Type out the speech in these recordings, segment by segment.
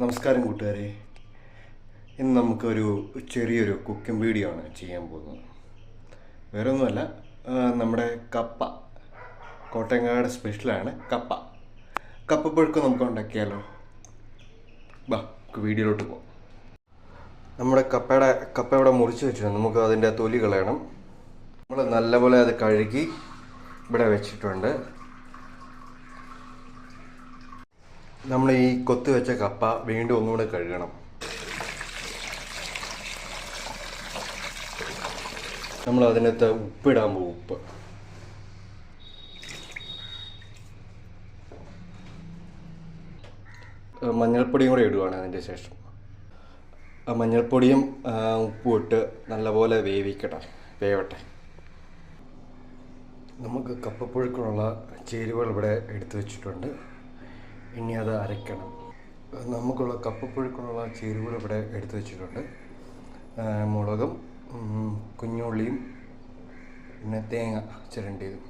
നമസ്കാരം കൂട്ടുകാരെ. ഇന്ന് നമുക്കൊരു ചെറിയൊരു കുക്കിംഗ് വീഡിയോ ആണ് ചെയ്യാൻ പോകുന്നത്. വേറെ ഒന്നുമല്ല നമ്മുടെ കപ്പ. കോട്ടയങ്ങാട് സ്പെഷ്യലാണ് കപ്പ. പുഴുക്ക് നമുക്ക് ഉണ്ടാക്കിയാലോ? ബാ വീഡിയോയിലോട്ട് പോകാം നമ്മുടെ കപ്പയുടെ കപ്പ ഇവിടെ മുറിച്ച് വെച്ചിട്ടുണ്ട്. നമുക്ക് അതിന്റെ തൊലി കളയണം നമ്മൾ നല്ലപോലെ അത് കഴുകി ഇവിടെ വെച്ചിട്ടുണ്ട്. നമ്മൾ ഈ കൊത്തി വെച്ച കപ്പ വീണ്ടും ഒന്നുകൂടെ കഴുകണം. നമ്മൾ അതിനകത്ത് ഉപ്പിടാൻ പോകും ഉപ്പ്. മഞ്ഞൾപ്പൊടിയും കൂടെ ഇടുവാണ് അതിന്റെ ശേഷം. മഞ്ഞൾപ്പൊടിയും ഉപ്പും ഇട്ട് നല്ലപോലെ വേവിക്കട്ടെ വേവട്ടെ. നമുക്ക് കപ്പപ്പുഴുക്കിനുള്ള ചേരുവകൾ ഇവിടെ എടുത്തു വെച്ചിട്ടുണ്ട്. ഇനി അത് അരയ്ക്കണം. നമുക്കുള്ള കപ്പപ്പുഴുക്കുള്ള ചേരുവകൾ ഇവിടെ എടുത്തു വെച്ചിട്ടുണ്ട്. മുളകും കുഞ്ഞുള്ളിയും പിന്നെ തേങ്ങ ചിരണ്ടിയതും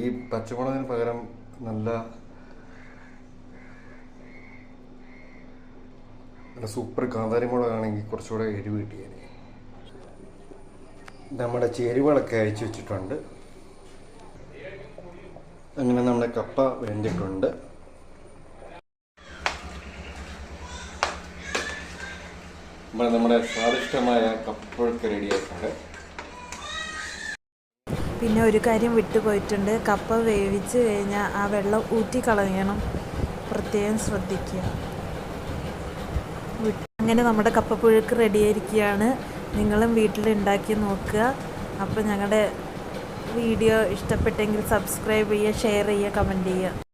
ഈ പച്ചമുളകിന് പകരം നല്ല നല്ല സൂപ്പർ കാന്താരി മുളകാണെങ്കിൽ കുറച്ചുകൂടെ എരിവ് കിട്ടിയേനെ. നമ്മുടെ ചേരുവകളൊക്കെ അയച്ചു വെച്ചിട്ടുണ്ട്. അങ്ങനെ നമ്മുടെ കപ്പ വേണ്ടിയിട്ടുണ്ട് നമ്മൾ നമ്മുടെ സ്വാദിഷ്ടമായ കപ്പഴൊക്കെ റെഡിയായിട്ടുണ്ട്. പിന്നെ ഒരു കാര്യം വിട്ടുപോയിട്ടുണ്ട് കപ്പ വേവിച്ച് കഴിഞ്ഞാൽ ആ വെള്ളം ഊറ്റി കളയണം പ്രത്യേകം ശ്രദ്ധിക്കുക. അങ്ങനെ നമ്മുടെ കപ്പപ്പുഴുക്ക് റെഡിയായിരിക്കുകയാണ്. നിങ്ങളും വീട്ടിൽ ഉണ്ടാക്കി നോക്കുക. അപ്പോൾ ഞങ്ങളുടെ വീഡിയോ ഇഷ്ടപ്പെട്ടെങ്കിൽ സബ്സ്ക്രൈബ് ചെയ്യുക ഷെയർ ചെയ്യുക കമന്റ് ചെയ്യുക.